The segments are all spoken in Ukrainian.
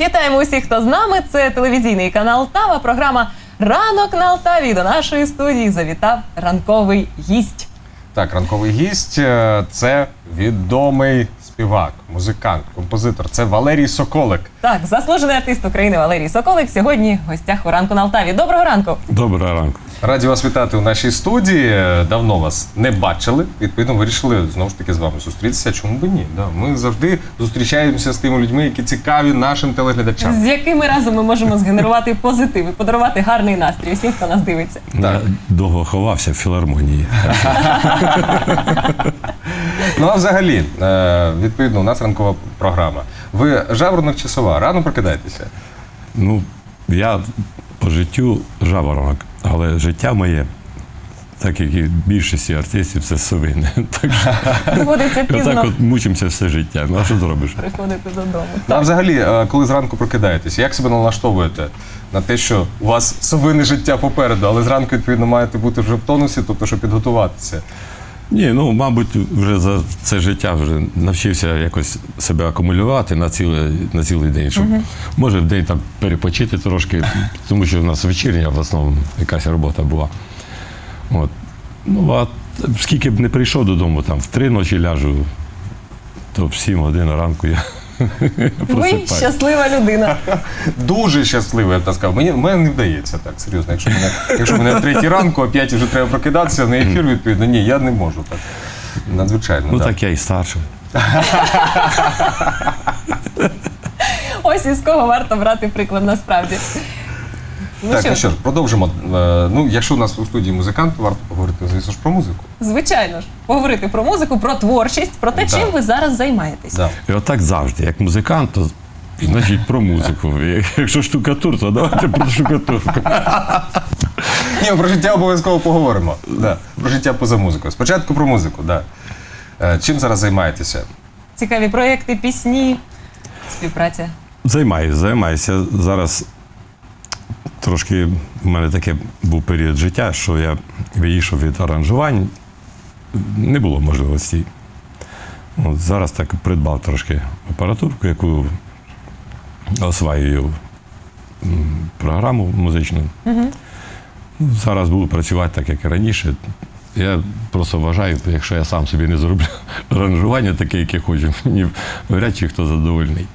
Вітаємо усіх, хто з нами. Це телевізійний канал Тава. Програма Ранок на Алтаві. До нашої студії завітав ранковий гість. Так, ранковий гість е, це відомий співак, музикант, композитор. Це Валерій Соколик. Так, заслужений артист України Валерій Соколик сьогодні в гостях у ранку на Алтаві. Доброго ранку! Доброго ранку. Раді вас вітати у нашій студії. Давно вас не бачили. Відповідно, вирішили знову ж таки з вами зустрітися. Чому б ні? Да, ми завжди зустрічаємося з тими людьми, які цікаві нашим телеглядачам. З якими разом ми можемо згенерувати позитив і подарувати гарний настрій усім, хто нас дивиться. Я довго ховався в філармонії. Ну а взагалі, е, відповідно, у нас ранкова програма. Ви жаворонок чи сова? Рано прокидаєтеся. Ну, я по життю жаворонок, але життя моє, так як і більшості артистів, це совине. Так що Доводиться отак от мучимося все життя. Ну а що зробиш? приходити додому. А взагалі, е, коли зранку прокидаєтеся, як себе налаштовуєте на те, що у вас совине життя попереду, але зранку, відповідно, маєте бути вже в тонусі, тобто, щоб підготуватися. Ні, ну мабуть, вже за це життя вже навчився якось себе акумулювати на цілий, на цілий день, щоб може в день там перепочити трошки, тому що в нас вечірня в основному якась робота була. От. Ну, а скільки б не прийшов додому, там в три ночі ляжу, то в сім годин ранку я Ви просипаюсь. щаслива людина. Дуже щасливий, я б так сказав. Мені мене не вдається так, серйозно. Якщо мене, якщо мене в третій ранку, а п'ять вже треба прокидатися на ефір, відповідно, ні, я не можу так. Надзвичайно. Ну да. так я і старший. Ось із кого варто брати приклад насправді. Ну так, що, ну що ж, продовжимо. Е, Ну, якщо у нас у студії музикант, то варто поговорити, звісно ж, про музику. звичайно ж, поговорити про музику, про творчість, про те, Да. чим ви зараз займаєтесь. Да. І отак завжди, як музикант, то значить про музику. Якщо штукатур, то давайте про штукатурку. Ні, про життя обов'язково поговоримо. Да. Про життя поза музикою. Спочатку про музику, да. Е, Чим зараз займаєтеся? Цікаві проєкти, пісні, співпраця. Займаюся, займаюся. Зараз трошки в мене таке був період життя, що я вийшов від аранжувань, не було можливості. От зараз так придбав трошки апаратурку, яку осваюю програму музичну. Ну, Зараз буду працювати так, як і раніше. Я просто вважаю, якщо я сам собі не зроблю аранжування таке, яке хочу, мені вряд чи хто задовольний.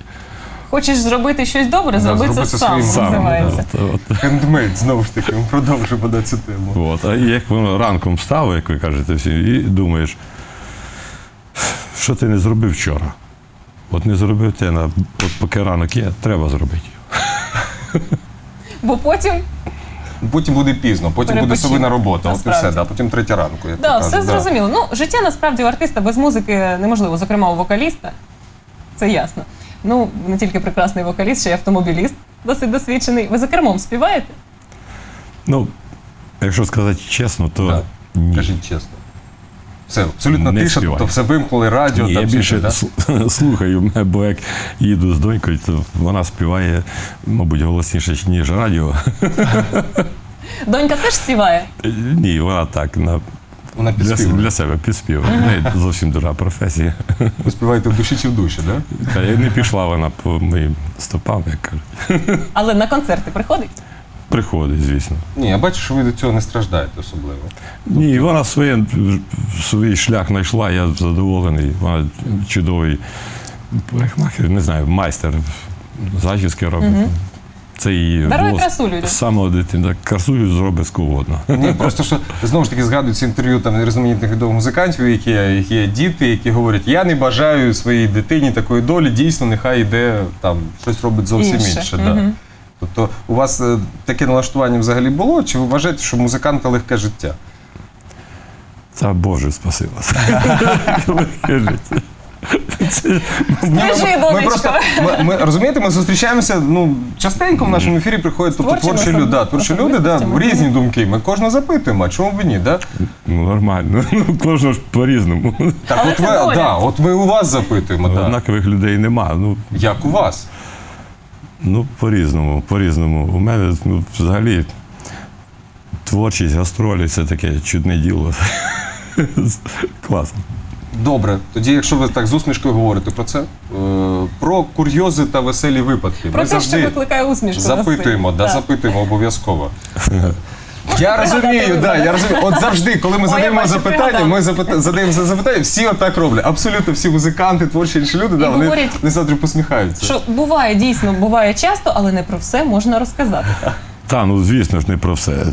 Хочеш зробити щось добре, Да, зроби це сам, своїм Сам, називається. от, от. Хендмейд, знову ж таки, ми продовжуємо на цю тему. От. А як воно ранком встав, як ви кажете, всі, і думаєш, що ти не зробив вчора? От не зробив те, на, поки ранок є, треба зробити. Бо потім Потім буде пізно, потім буде совина робота, от і все, да. потім третя ранку. Як да, все кажуть, да. зрозуміло. Ну, життя насправді у артиста без музики неможливо, зокрема у вокаліста. Це ясно. Ну, не тільки прекрасний вокаліст, ще й автомобіліст, досить досвідчений. Ви за кермом співаєте? Ну, якщо сказати чесно, то Да. ні. Кажіть чесно. Все, абсолютно Не тиша, співаю. тобто все вимкнули, радіо, Ні, там я все більше це, да? сл- слухаю, бо як їду з донькою, то вона співає, мабуть, голосніше, ніж радіо. Донька теж співає. Ні, вона так на Вона для, підспівує. для себе підспівує. В неї зовсім друга професія. Ви співаєте в душі чи в душі, да? Та й не пішла вона по моїм стопам, як кажуть. Але на концерти приходить. Приходить, звісно. Ні, я бачу, що ви до цього не страждаєте особливо. Ні, вона своє, свій шлях знайшла, я задоволений. Вона чудовий парикмахер, не знаю, майстер зачіски робить. Це її Дарує було красу людям. з самого дитини. Красу зробить сковорно. Ні, просто що знову ж таки згадується інтерв'ю там різноманітних відомих музикантів, які, які є діти, які говорять, я не бажаю своїй дитині такої долі, дійсно, нехай йде там щось робить зовсім Інше. інше. да. Тобто, у вас е, таке налаштування взагалі було, чи ви вважаєте, що музиканта легке життя? Та Боже, спаси вас. Легке життя. Це- ми, ми просто ми, ми розумієте, ми зустрічаємося. Ну частенько в нашому ефірі приходять тобто, Творчими творчі люди, да, творчі люди, да, особистостями. різні думки. Ми кожного запитуємо, а чому б і ні? Да? Ну, нормально. Ну, кожного ж по-різному. Так, Але от це ви, доля. да, от ми у вас запитуємо, да. Однакових людей нема. Ну, як у вас? Ну, по-різному, по-різному. У мене ну, взагалі творчість, гастролі це таке чудне діло. Класно. Добре, тоді, якщо ви так з усмішкою говорите про це, е, про курйози та веселі випадки. Про те, що викликає усмішку. запитуємо, да, запитуємо обов'язково. Я розумію, да, я розумію. От завжди, коли ми задаємо запитання, ми запита- задаємо за запитання, всі отак роблять. Абсолютно всі музиканти, творчі інші люди, да, вони говорять, не завжди посміхаються. Що буває дійсно, буває часто, але не про все можна розказати. Та, ну звісно ж, не про все.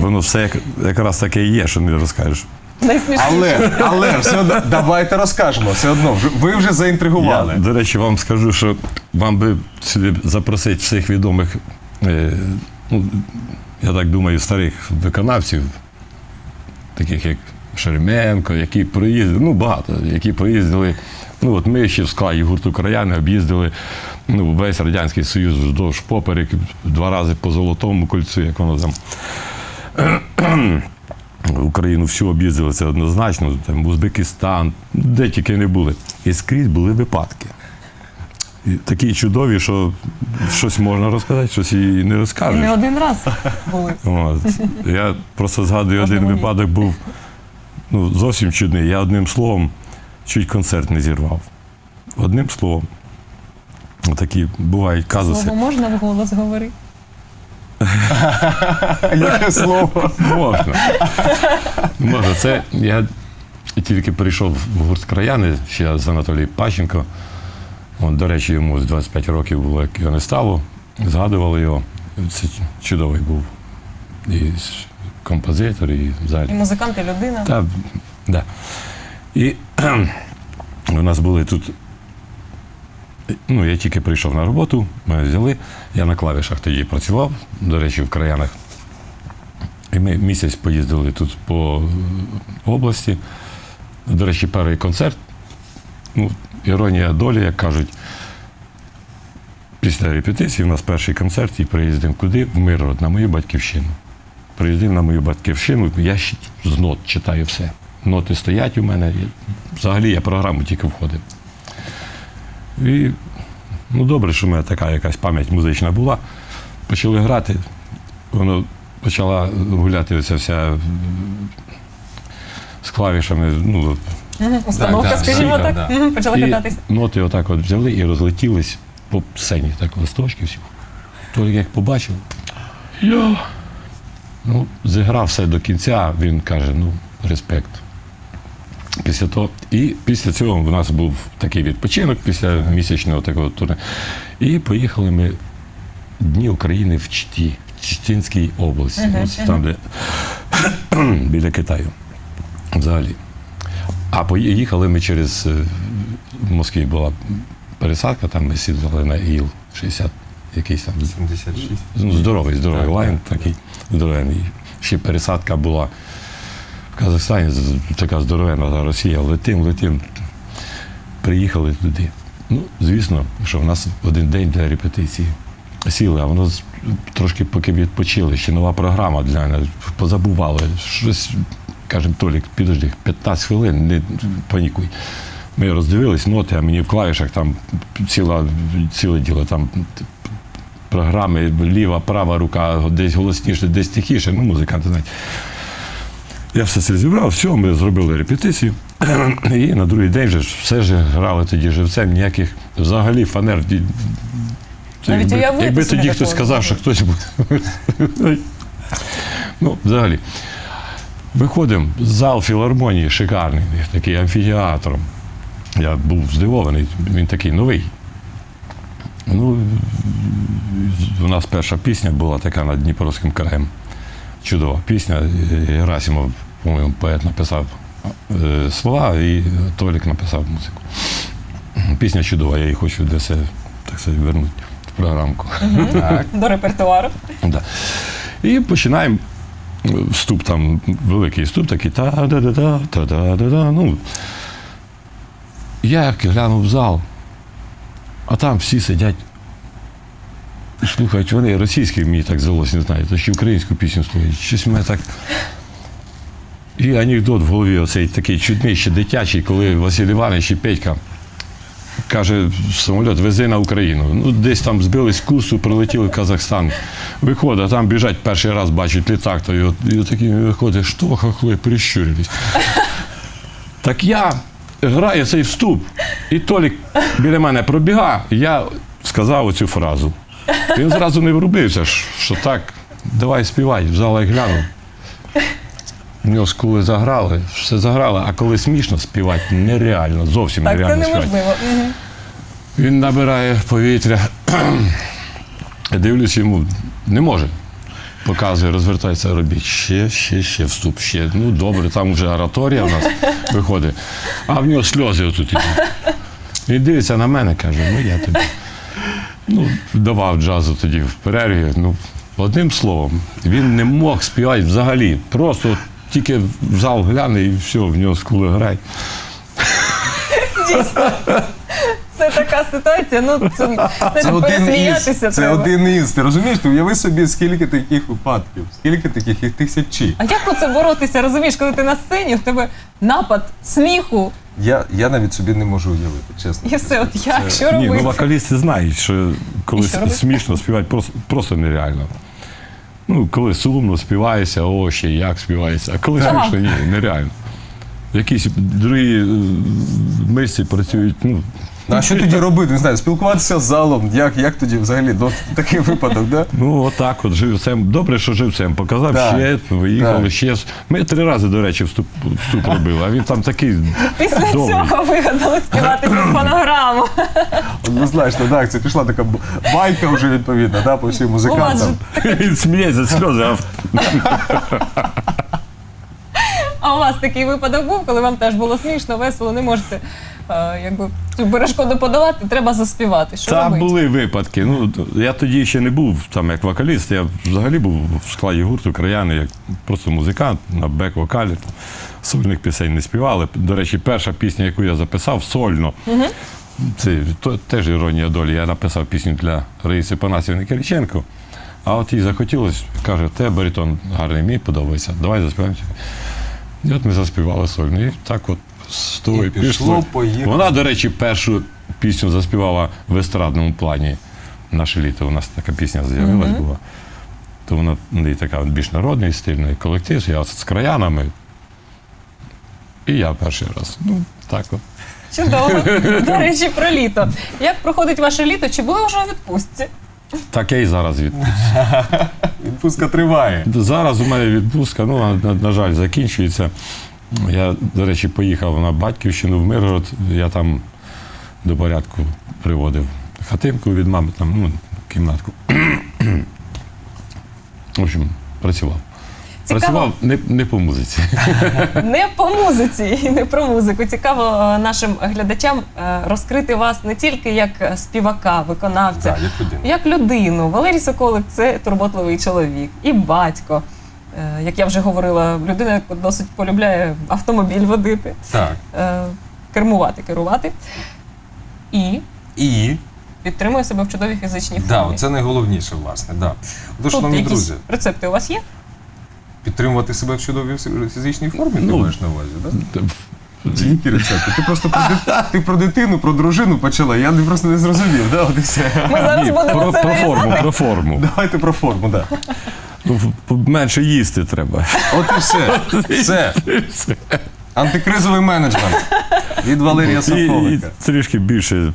Воно все як, якраз таке і є, що не розкажеш. Найсмішніше. Але, але все одно, давайте розкажемо. Все одно, ви вже заінтригували. Я, до речі, вам скажу, що вам би сюди запросити всіх відомих, е, ну, я так думаю, старих виконавців, таких як Шеременко, які проїздили, ну багато, які проїздили. Ну, от ми ще в складі гурту краяни об'їздили ну, весь Радянський Союз вздовж поперек, два рази по Золотому кольцю, як воно там. Україну всю об'їздили, це однозначно, там Узбекистан, де тільки не були. І скрізь були випадки. І такі чудові, що щось можна розказати, щось і не розкажеш. не один раз були. От. Я просто згадую один випадок був ну, зовсім чудний. Я одним словом чуть концерт не зірвав. Одним словом. Такі бувають казуси. Слово можна вголос говорити? Яке слово? Можна. Можна. Це я тільки прийшов в гурт краяни ще з Анатолієм Пащенко. От, до речі, йому з 25 років було, як його не стало. Згадували його. Це чудовий був. І композитор, і взагалі. І музикант, і людина. Та, да. І у нас були тут. Ну, я тільки прийшов на роботу, мене взяли. Я на клавішах тоді працював, до речі, в краянах. І ми місяць поїздили тут по області. До речі, перший концерт. Ну, іронія долі, як кажуть. Після репетиції у нас перший концерт і приїздимо куди? В Миргород, на мою батьківщину. Приїздив на мою батьківщину, я з нот читаю все. Ноти стоять у мене. Взагалі я програму тільки входив. І ну, добре, що в мене така якась пам'ять музична була. Почали грати, воно почала гуляти оця вся з клавішами. Ну, Установка, Так, так, скажімо так. да. Мгм. Почала і кидатися. ноти отак от взяли і розлетілись по сцені, так листочки всі. Тільки як побачив, я ну, зіграв все до кінця, він каже, ну, респект. Після того, і після цього в нас був такий відпочинок після місячного такого турне. І поїхали ми Дні України в Чті, в Чтінській області, ось там, де біля Китаю. Взагалі. А поїхали ми через е, в Москві була пересадка, там ми сідали на ІЛ 60 якийсь там 76. ну, здоровий, здоровий Так, лайн, так, такий здоровений. Ще пересадка була в Казахстані, така здоровена Росія, летим, летим. Приїхали туди. Ну, звісно, що в нас один день для репетиції. Сіли, а воно трошки поки відпочили, ще нова програма для мене. Позабували. Щось, кажемо, Толік, підожди, 15 хвилин, не панікуй. Ми роздивились ноти, а мені в клавішах там ціла, ціле діло, там програми, ліва, права рука, десь голосніше, десь тихіше, ну, музиканти знають. Я все це зібрав, все, ми зробили репетицію. І на другий день вже ж все ж грали тоді живцем, ніяких взагалі фанер. Навіть якби, якби тоді хтось сказав, що хтось буде. ну, взагалі. Виходимо, зал філармонії шикарний, такий амфітеатром. Я був здивований, він такий новий. Ну, у нас перша пісня була така над Дніпровським краєм. Чудова пісня. Герасимов, по-моєму, поет написав е, слова, і Толік написав музику. Пісня чудова, я її хочу для себе, так сказати, вернути в програмку. Так. До репертуару. Да. І починаємо. Вступ там, великий вступ, такий та-да-да-да, та-да-да-да. Ну, я як глянув в зал, а там всі сидять. Слухають, вони російські мені так здалося, не знаю, то ще українську пісню слухають. Щось мене так. І анекдот в голові оцей такий чудний, ще дитячий, коли Василь Іванович і Петька Каже, самоліт вези на Україну. Ну, десь там збились курсу, прилетіли в Казахстан. Виходить, а там біжать перший раз, бачать літак, то і, і такий виходить, що хохли, прищурились. Так я грає цей вступ, і Толік біля мене пробіга, я сказав оцю фразу. Він зразу не врубився, що- так, давай співай, в зал я глянув. У нього коли заграли, все заграли, а коли смішно співати нереально, зовсім Так, це нереально співати. неможливо. Мгм. Він набирає повітря. Я дивлюсь йому, не може. Показує, розвертається, робіть ще, ще, ще вступ, ще. Ну добре, там вже ораторія в нас виходить, а в нього сльози отут. Він дивиться на мене, каже, ну я тобі. Ну, давав джазу тоді в перерві. Ну, одним словом, він не мог співати взагалі. Просто тільки в зал гляне і все, в нього скули грає. Дійсно. Це така ситуація. Ну це, Це один із. пересміятися Це один із. Ти розумієш? Ти уяви собі, скільки таких випадків, скільки таких їх тисячі. А як оце боротися? Розумієш, коли ти на сцені, в тебе напад сміху, Я, я навіть собі не можу уявити, чесно. і все, от як, що Ні, ну робити? вокалісти знають, що коли І що робити? смішно співати, просто, просто нереально. Ну, коли сумно співається, о, ще як співається, а коли Так. смішно, ні, нереально. Якісь другі е, мишці працюють, ну, А що тоді робити? Не знаю, спілкуватися з залом. Як, як тоді взагалі до такий випадок, да? ну отак от живцем. Добре, що живцем показав, Так. ще виїхали, Так. ще. Ми три рази, до речі, вступ, вступ робили, а він там такий. Після добрий. цього вигадали співати під фонограму. Однозначно, так, це пішла така байка вже відповідна, да, по всім музикантам. Він сміється сльози, а у вас такий випадок був, коли вам теж було смішно, весело, не можете е, якби цю перешкоду подолати, треба заспівати. Що Та робити? були випадки. Ну, я тоді ще не був там як вокаліст, я взагалі був в складі гурту краяни, як просто музикант на бек-вокалі. Сольних пісень не співали. До речі, перша пісня, яку я записав сольно. Це то, теж іронія долі. Я написав пісню для Раїси Панасівни Кириченко. А от їй захотілося, каже, те баритон гарний, мені подобається, давай заспіваємо. І от ми заспівали сольно. І так от з того І і пішло, пішло. поїхало. Вона, до речі, першу пісню заспівала в естрадному плані. Наше літо у нас така пісня з'явилась була. То вона в неї така більш народний стильний колектив. Я з краянами. І я перший раз. Ну, так от. Чудово. До речі, про літо. Як проходить ваше літо? Чи були вже у відпустці? Так я і зараз від... Відпустка триває. Зараз у мене відпустка, ну, на, на жаль, закінчується. Я, до речі, поїхав на батьківщину в Миргород. Я там до порядку приводив хатинку від мами, там, ну, кімнатку. В общем, працював. Цікаво. Працював не, не по музиці. Не по музиці і не про музику. Цікаво е, нашим глядачам е, розкрити вас не тільки як е, співака, виконавця, Да, як людина. як людину. Валерій Соколик це турботливий чоловік і батько. Як я вже говорила, людина яка досить полюбляє автомобіль водити, Так. кермувати, керувати. І І підтримує себе в чудовій фізичній да, формі. це найголовніше, власне. Да. Тож, Тут якісь друзі, рецепти у вас є? Підтримувати себе в чудовій фізичній формі, ти Ну, маєш на увазі, так? Да? Які рецепти? Ти просто про, дит- ти про дитину, про дружину почала, я не- просто не зрозумів, да? От і все. Ми зараз Ні, будемо про, це про вирізати. форму, про форму. Давайте про форму, так. Да. Ну, в- менше їсти треба. От і все. Все. Антикризовий менеджмент від Валерія І, і Соколика. трішки більше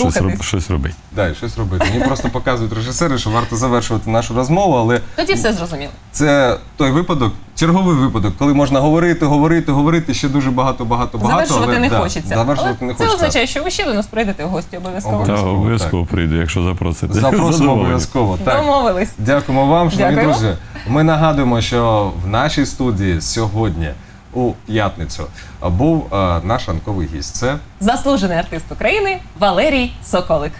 щось, роб, щось робити. Дай, щось робити. Мені просто показують режисери, що варто завершувати нашу розмову, але Тоді все зрозуміло. це той випадок, черговий випадок, коли можна говорити, говорити, говорити ще дуже багато, багато, багато. Завершувати але, не да, хочеться. Завершувати Але не це хочеться. означає, що ви ще до нас прийдете в гості обов'язково. Обов'язково. Та так. обов'язково прийду, якщо запросите. Запросимо обов'язково. Так. Домовились. Дякуємо вам, шановні Дякуємо. друзі. Ми нагадуємо, що в нашій студії сьогодні, у п'ятницю, був е, наш ранковий гість. Це Заслужений артист України Валерій Соколик.